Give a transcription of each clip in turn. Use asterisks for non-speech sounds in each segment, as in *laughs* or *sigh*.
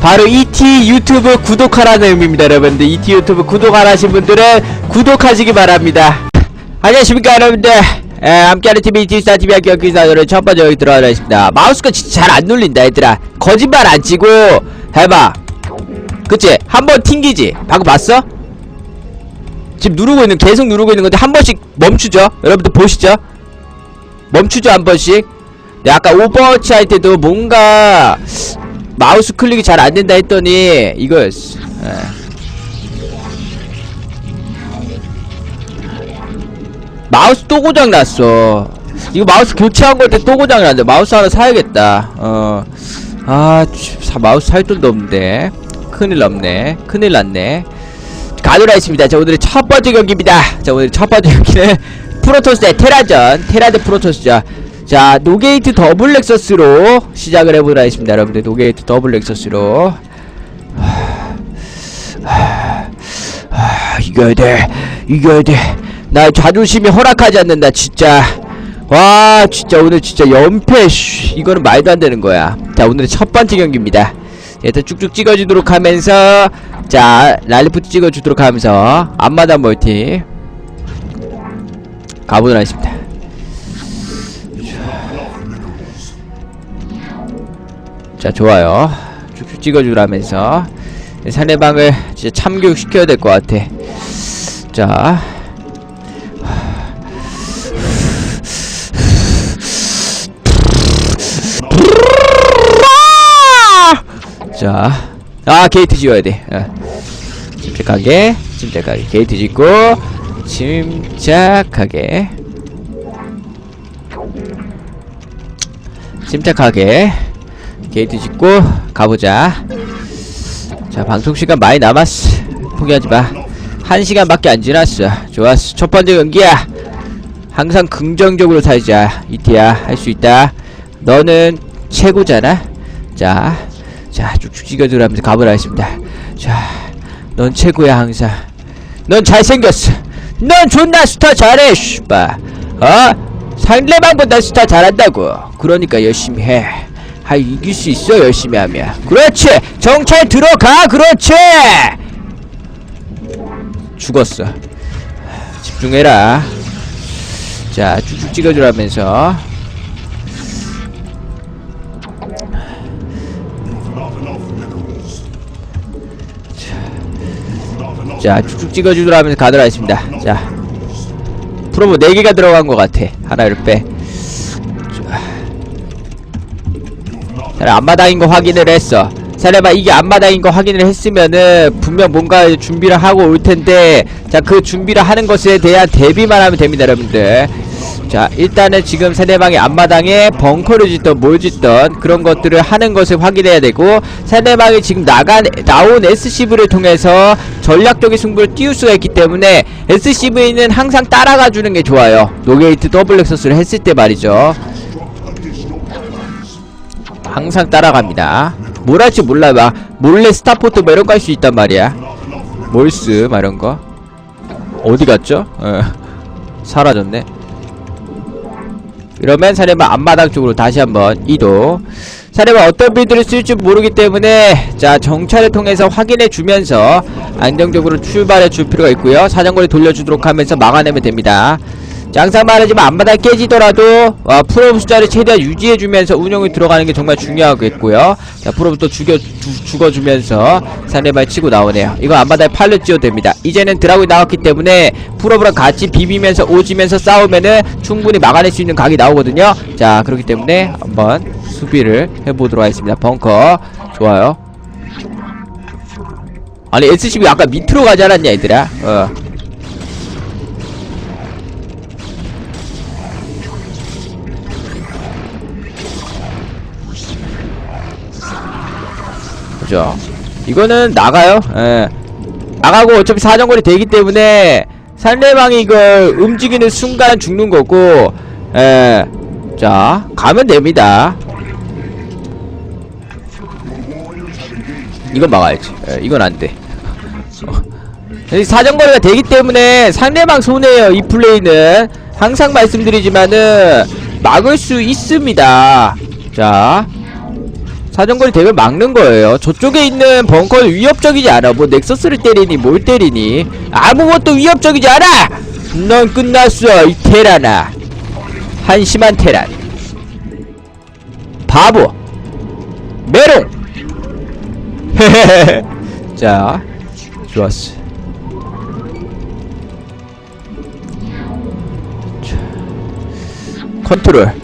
바로 ET 유튜브 구독하라는 의미입니다 여러분들. ET 유튜브 구독 안 하신 분들은 구독하시기 바랍니다. 안녕하십니까 여러분들. 에, 함께하는 TV ET스타 TV 학교 학교사들은 첫 번째 여기 들어가려 했습니다. 마우스가 진짜 잘 안 눌린다 얘들아. 거짓말 안 치고. 해봐. 그치? 한번 튕기지. 방금 봤어? 지금 누르고 있는 계속 누르고 있는 건데 한 번씩 멈추죠? 여러분들 보시죠? 멈추죠 한 번씩 네, 아까 오버워치 할 때도 뭔가 마우스 클릭이 잘 안 된다 했더니 이거였어. 예. 마우스 또 고장 났어. 이거 마우스 교체한 건데 또 고장 났네. 마우스 하나 사야겠다. 어. 아, 마우스 살 돈도 없는데. 큰일 났네. 큰일 났네. 가도록 하겠습니다. 자, 오늘의 첫 번째 경기입니다. 자, 오늘 첫 번째 경기는 프로토스 대 테라전. 테라 대 프로토스죠. 자, 노게이트 더블 렉서스로 시작을 해보도록 하겠습니다. 여러분들, 노게이트 더블 렉서스로. 이겨야 돼. 이겨야 돼. 나 자존심이 허락하지 않는다, 진짜. 와, 진짜 오늘 진짜 연패, 쉬, 이거는 말도 안 되는 거야. 자, 오늘의 첫 번째 경기입니다. 일단 쭉쭉 찍어주도록 하면서, 자, 랄리푸트 찍어주도록 하면서, 앞마당 멀티. 가보도록 하겠습니다. 자 좋아요. 쭉쭉 찍어주라면서. 상대방을 진짜 참교육시켜야 될 것 같아. 자. 자, 아 게이트 지어야 돼. 어. 침착하게, 침착하게. 게이트 짓고 침착하게, 침착하게 게이트 짓고 가보자. 자 방송시간 많이 남았어 포기하지마. 한 시간밖에 안 지났어. 좋았어. 첫 번째 경기야. 항상 긍정적으로 살자. 이티야 할 수 있다. 너는 최고잖아. 자, 자 쭉쭉 찍어주라면서 가보라 했습니다. 자넌 최고야 항상. 넌 잘생겼어. 넌 존나 스타 잘해 슈바 어? 상대방보다 스타 잘한다고 그러니까 열심히 해. 아, 이길 수 있어 열심히 하면. 그렇지! 정찰 들어가! 그렇지! 죽었어. 집중해라. 자 쭉쭉 찍어주라면서. 자 쭉쭉 찍어주라면서 가도록 하겠습니다. 자 프로모 4개가 들어간 것 같아. 하나를 빼 앞마당인 거 확인을 했어. 사례봐 이게 앞마당인 거 확인을 했으면은 분명 뭔가 준비를 하고 올 텐데 자 그 준비를 하는 것에 대한 대비만 하면 됩니다 여러분들. 자 일단은 지금 상대방의 앞마당에 벙커를 짓던 뭘 짓던 그런 것들을 하는 것을 확인해야 되고 상대방이 지금 나간 나온 SCV를 통해서 전략적인 승부를 띄울 수가 있기 때문에 SCV는 항상 따라가 주는 게 좋아요. 노게이트 더블 렉서스를 했을 때 말이죠 항상 따라갑니다. 뭘 할지 몰라 막 몰래 스타포트 거할수 있단 말이야. 몰스 막 이런 거. 어디 갔죠? 어. 사라졌네. 이러면 사례만 앞마당 쪽으로 다시 한번 이동. 사례만 어떤 빌드를 쓸지 모르기 때문에 자 정찰을 통해서 확인해 주면서 안정적으로 출발해 줄 필요가 있고요. 사정거리 돌려주도록 하면서 막아내면 됩니다. 자, 항상 말하지만 앞마당 깨지더라도 어, 프로브 숫자를 최대한 유지해주면서 운영이 들어가는 게 정말 중요하겠고요. 자또 죽여, 주, 죽어주면서 상대발 치고 나오네요. 이거 앞마당에 팔려 찌어도 됩니다. 이제는 드라군이 나왔기 때문에 프로브랑 같이 비비면서 오지면서 싸우면은 충분히 막아낼 수 있는 각이 나오거든요. 자 그렇기 때문에 한번 수비를 해보도록 하겠습니다. 벙커. 좋아요. 아니 SCB 아까 밑으로 가지 않았냐 얘들아? 어 그죠. 이거는 나가요. 예. 나가고 어차피 사정거리 되기 때문에 상대방이 이걸 움직이는 순간 죽는 거고 예 자 가면 됩니다. 이건 막아야지. 예, 이건 안돼. *laughs* 사정거리가 되기 때문에 상대방 손해예요 이 플레이는. 항상 말씀드리지만은 막을 수 있습니다. 자 사정거리 대결 막는 거예요. 저쪽에 있는 벙커는 위협적이지 않아. 뭐 넥서스를 때리니 뭘 때리니 아무것도 위협적이지 않아. 넌 끝났어 이 테라나. 한심한 테란. 바보. 메롱. *laughs* 자, 좋았어. 자, 컨트롤.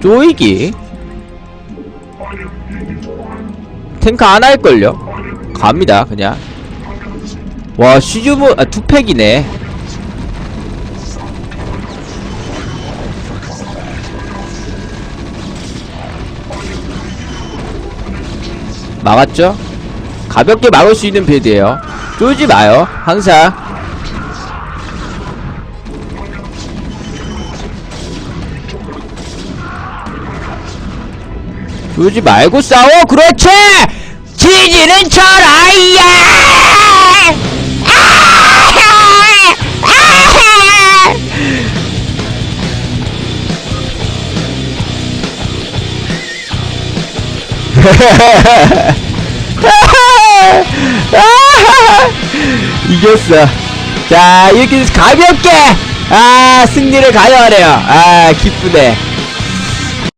쪼이기? 탱크 안 할걸요? 갑니다 그냥. 와 시즈무 아 투팩이네. 막았죠? 가볍게 막을 수 있는 빌드예요. 쫄지 마요 항상 그러지 말고 싸워. 그렇지? 지지는 철아이야. 이겼어. 자 이렇게 가볍게. 아 승리를 가져가네요. 아 기쁘네